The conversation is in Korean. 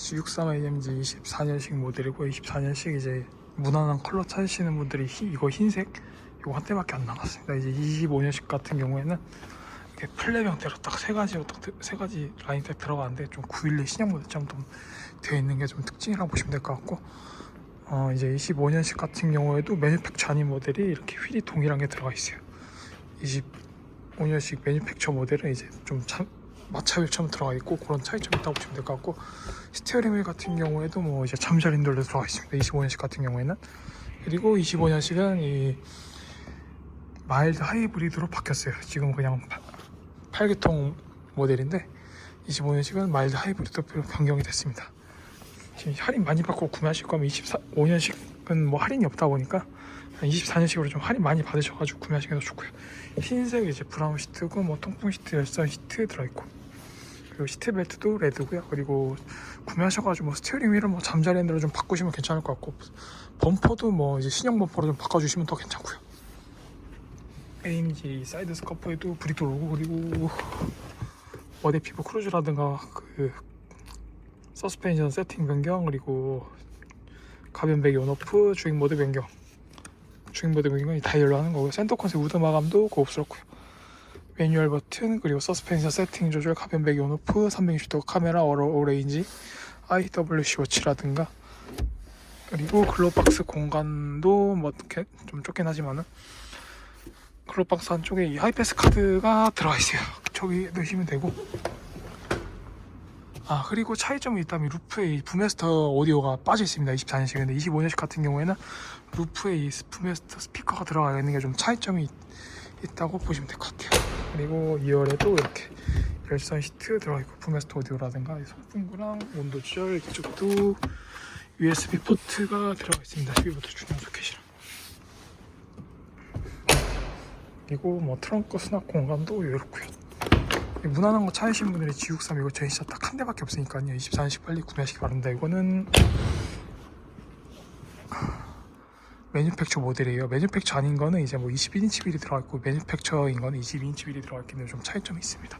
G63 AMG 24년식 모델이고 24년식 이제 무난한 컬러 찾으시는 분들이 희- 이거 흰색 이거 한 대밖에 안 나갔습니다. 이제 25년식 같은 경우에는 이렇게 플랩 형태로 딱 세 가지로 딱세 가지 라인 딱 들어가는데 좀 911 신형 모델처럼 좀 되어 있는 게 좀 특징이라고 보시면 될 것 같고 어 이제 25년식 같은 경우에도 매뉴팩처 아닌 모델이 이렇게 휠이 동일한 게 들어가 있어요. 25년식 매뉴팩처 모델은 이제 좀 참, 마차 휠처럼 들어가 있고 그런 차이점이 있다고 보시면 될 것 같고 스티어링 휠 같은 경우에도 뭐 이제 잠잘 인돌도 들어가 있습니다. 25년식 같은 경우에는 그리고 25년식은 이 마일드 하이브리드로 바뀌었어요. 지금 그냥 8기통 모델인데 25년식은 마일드 하이브리드로 변경이 됐습니다. 지금 할인 많이 받고 구매하실 거면 25년식은 뭐 할인이 없다 보니까 24년식으로 좀 할인 많이 받으셔가지고 더 좋고요. 흰색 이제 브라운 시트고 뭐 통풍 시트, 열선 시트 들어있고 그리고 시트 벨트도 레드고요. 그리고 구매하셔가지고 뭐 스티어링 휠을 뭐 잠자리 핸들로 좀 바꾸시면 괜찮을 것 같고 범퍼도 뭐 이제 신형 범퍼로 좀 바꿔주시면 더 괜찮고요. AMG 사이드 스커퍼에도 브릭 들어오고 그리고 어대 피부 크루즈라든가 그 서스펜션 세팅 변경 그리고 가변 배기 온오프 주행 모드 변경 주행 모드 변경이 다이얼로 하는 거고요 센터 콘솔 우드 마감도 고급스럽고요 매뉴얼 버튼 그리고 서스펜션 세팅 조절 가변 배기 온오프 360도 카메라 어로 오레인지 IWC 워치라든가. 그리고 글로박스 공간도 뭐 이렇게 좀 좁긴 하지만은 글로박스 안쪽에 이 하이패스 카드가 들어가 있어요. 저기 넣으시면 되고. 아 그리고 차이점이 있다면 루프에 이 부메스터 오디오가 빠져 있습니다. 24년식. 근데 25년식 같은 경우에는 루프에 이 부메스터 스피커가 들어가 있는 게 좀 차이점이 있, 있다고 보시면 될 것 같아요 그리고 2열에도 이렇게 열선 시트 들어가 있고 부메스터 오디오라든가 이 송풍구랑 온도 조절 이쪽도 USB 포트가 들어가 있습니다. 12V 충전 소켓이랑 그리고 뭐 트렁크 수납 공간도 이렇고요. 무난한 거 찾으신 분들이 G63 이거 저희 진짜 딱 한 대밖에 없으니까요. 24년식 빨리 구매하시기 바랍니다. 이거는 매뉴팩처 모델이에요. 매뉴팩처 아닌 거는 이제 뭐 21인치 휠이 들어가 있고 매뉴팩처인 거는 22인치 휠이 들어가 있기 때문에 좀 차이점이 있습니다